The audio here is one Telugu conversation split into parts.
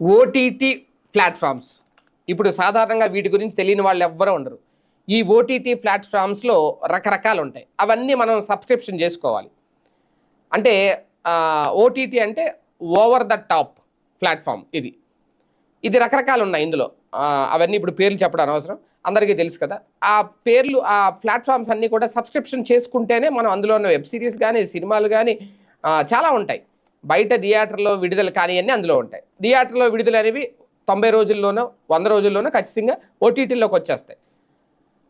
OTT platforms. ఇప్పుడు సాధారణంగా వీటి గురించి తెలియని వాళ్ళు ఎవ్వరూ ఉండరు. ఈ ఓటీటీ ప్లాట్ఫామ్స్లో రకరకాలు ఉంటాయి అవన్నీ మనం సబ్స్క్రిప్షన్ చేసుకోవాలి. అంటే ఓటీటీ అంటే ఓవర్ ద టాప్ ప్లాట్ఫామ్ ఇది. ఇది రకరకాలు ఉన్నాయి ఇందులో అవన్నీ ఇప్పుడు పేర్లు చెప్పడం అనవసరం. అందరికీ తెలుసు కదా. ఆ పేర్లు ఆ ప్లాట్ఫామ్స్ అన్నీ కూడా సబ్స్క్రిప్షన్ చేసుకుంటేనే మనం అందులో ఉన్న వెబ్ సిరీస్ కానీ సినిమాలు కానీ చాలా ఉంటాయి. బయట థియేటర్లో విడుదల కానీ అన్నీ అందులో ఉంటాయి. థియేటర్లో విడుదల అనేవి తొంభై రోజుల్లోనో వంద రోజుల్లోనో ఖచ్చితంగా ఓటీటీలోకి వచ్చేస్తాయి.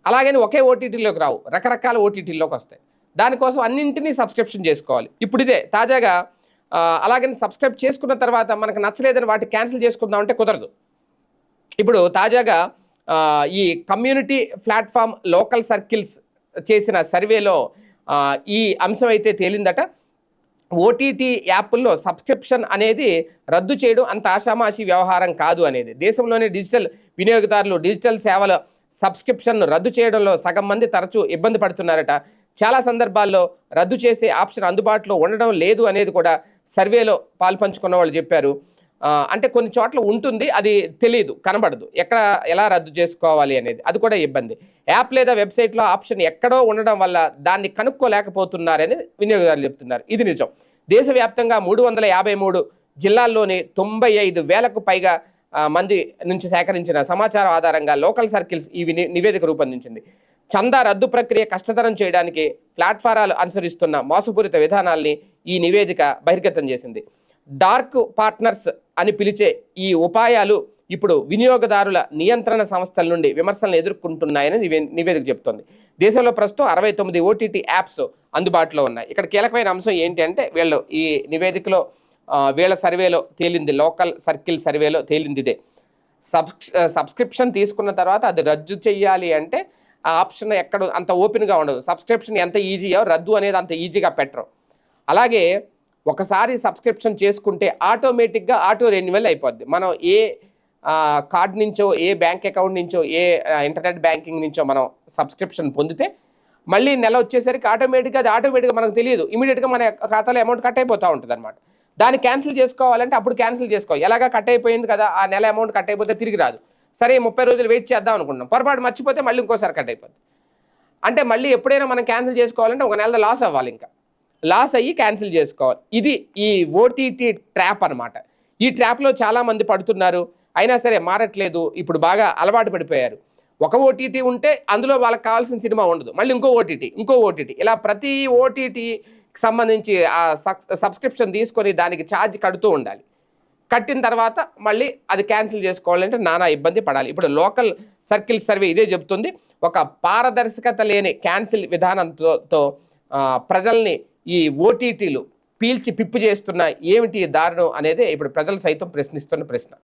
అలాగని ఒకే ఓటీటీలోకి రావు. రకరకాల ఓటీటీలోకి వస్తాయి. దానికోసం అన్నింటినీ సబ్స్క్రిప్షన్ చేసుకోవాలి. ఇప్పుడు ఇదే తాజాగా అలాగని సబ్స్క్రైబ్ చేసుకున్న తర్వాత మనకు నచ్చలేదని వాటి క్యాన్సిల్ చేసుకుందాం అంటే కుదరదు. ఇప్పుడు తాజాగా ఈ కమ్యూనిటీ ప్లాట్ఫామ్ లోకల్ సర్కిల్స్ చేసిన సర్వేలో ఈ అంశం అయితే తేలిందట. ఓటీటీ యాప్ల్లో సబ్స్క్రిప్షన్ అనేది రద్దు చేయడం అంత ఆషామాషి వ్యవహారం కాదు అనేది. దేశంలోని డిజిటల్ వినియోగదారులు డిజిటల్ సేవల సబ్స్క్రిప్షన్ను రద్దు చేయడంలో సగం మంది తరచూ ఇబ్బంది పడుతున్నారట. చాలా సందర్భాల్లో రద్దు చేసే ఆప్షన్ అందుబాటులో ఉండడం లేదు అనేది కూడా సర్వేలో పాల్పంచుకున్న వాళ్ళు చెప్పారు. అంటే కొన్ని చోట్ల ఉంటుంది అది తెలియదు కనబడదు. ఎక్కడ ఎలా రద్దు చేసుకోవాలి అనేది అది కూడా ఇబ్బంది. యాప్ లేదా వెబ్సైట్లో ఆప్షన్ ఎక్కడో ఉండడం వల్ల దాన్ని కనుక్కోలేకపోతున్నారని వినియోగదారులు చెప్తున్నారు. ఇది నిజం. దేశవ్యాప్తంగా మూడు వందల యాభై మూడు జిల్లాల్లోని తొంభై ఐదు వేలకు పైగా మంది నుంచి సేకరించిన సమాచారం ఆధారంగా లోకల్ సర్కిల్స్ ఈ విని- నివేదిక రూపొందించింది. చందా రద్దు ప్రక్రియ కష్టతరం చేయడానికి ప్లాట్ఫారాలు అనుసరిస్తున్న మోసపూరిత విధానాల్ని ఈ నివేదిక బహిర్గతం చేసింది. డార్క్ పార్ట్నర్స్ అని పిలిచే ఈ ఉపాయాలు ఇప్పుడు వినియోగదారుల నియంత్రణ సంస్థల నుండి విమర్శలను ఎదుర్కొంటున్నాయని నివే- నివేదిక చెబుతోంది దేశంలో ప్రస్తుతం అరవై తొమ్మిది ఓటీటీ యాప్స్ అందుబాటులో ఉన్నాయి. ఇక్కడ కీలకమైన అంశం ఏంటి అంటే వీళ్ళు ఈ నివేదికలో వీళ్ళ సర్వేలో తేలింది లోకల్ సర్కిల్ సర్వేలో తేలింది ఇదే. సబ్స్ సబ్స్క్రిప్షన్ తీసుకున్న తర్వాత అది రద్దు చేయాలి అంటే ఆ ఆప్షన్ ఎక్కడ అంత ఓపెన్గా ఉండదు. సబ్స్క్రిప్షన్ ఎంత ఈజీయో రద్దు అనేది అంత ఈజీగా పెట్టరు. అలాగే ఒకసారి సబ్స్క్రిప్షన్ చేసుకుంటే ఆటోమేటిక్గా ఆటో రెన్యువల్ అయిపోద్ది. మనం ఏ కార్డ్ నుంచో ఏ బ్యాంక్ అకౌంట్ నుంచో ఏ ఇంటర్నెట్ బ్యాంకింగ్ నుంచో మనం సబ్స్క్రిప్షన్ పొందితే మళ్ళీ నెల వచ్చేసరికి ఆటోమేటిక్గా అది ఆటోమేటిక్గా మనకు తెలియదు. ఇమీడియట్గా మన ఖాతాలో అమౌంట్ కట్ అయిపోతూ ఉంటుంది అనమాట దాన్ని క్యాన్సిల్ చేసుకోవాలంటే అప్పుడు క్యాన్సిల్ చేసుకోవాలి. ఎలాగా కట్ అయిపోయింది కదా ఆ నెల అమౌంట్ కట్ అయిపోతే తిరిగి రాదు. సరే ముప్పై రోజులు వెయిట్ చేద్దాం అనుకుంటున్నాం. పొరపాటు మర్చిపోతే మళ్ళీ ఇంకోసారి కట్ అయిపోద్ది. అంటే మళ్ళీ ఎప్పుడైనా మనం క్యాన్సిల్ చేసుకోవాలంటే ఒక నెల లాస్ అవ్వాలి ఇంకా. లాస్ అయ్యి క్యాన్సిల్ చేసుకోవాలి. ఇది ఈ ఓటీటీ ట్రాప్ అనమాట ఈ ట్రాప్లో చాలామంది పడుతున్నారు. అయినా సరే మారట్లేదు. ఇప్పుడు బాగా అలవాటు పడిపోయారు. ఒక ఓటీటీ ఉంటే అందులో వాళ్ళకి కావాల్సిన సినిమా ఉండదు. మళ్ళీ ఇంకో ఓటీటీ ఇంకో ఓటీటీ ఇలా ప్రతి ఓటీటీకి సంబంధించి ఆ సబ్స్క్రిప్షన్ తీసుకొని దానికి ఛార్జ్ కడుతూ ఉండాలి. కట్టిన తర్వాత మళ్ళీ అది క్యాన్సిల్ చేసుకోవాలంటే నానా ఇబ్బంది పడాలి. ఇప్పుడు లోకల్ సర్కిల్ సర్వే ఇదే చెబుతుంది. ఒక పారదర్శకత లేని క్యాన్సిల్ విధానంతో ప్రజల్ని ఈ ఓటీటీలు పీల్చి పిప్పు చేస్తున్న ఏమిటి దారుణం అనేది ఇప్పుడు ప్రజలు సైతం ప్రశ్నిస్తున్న ప్రశ్న.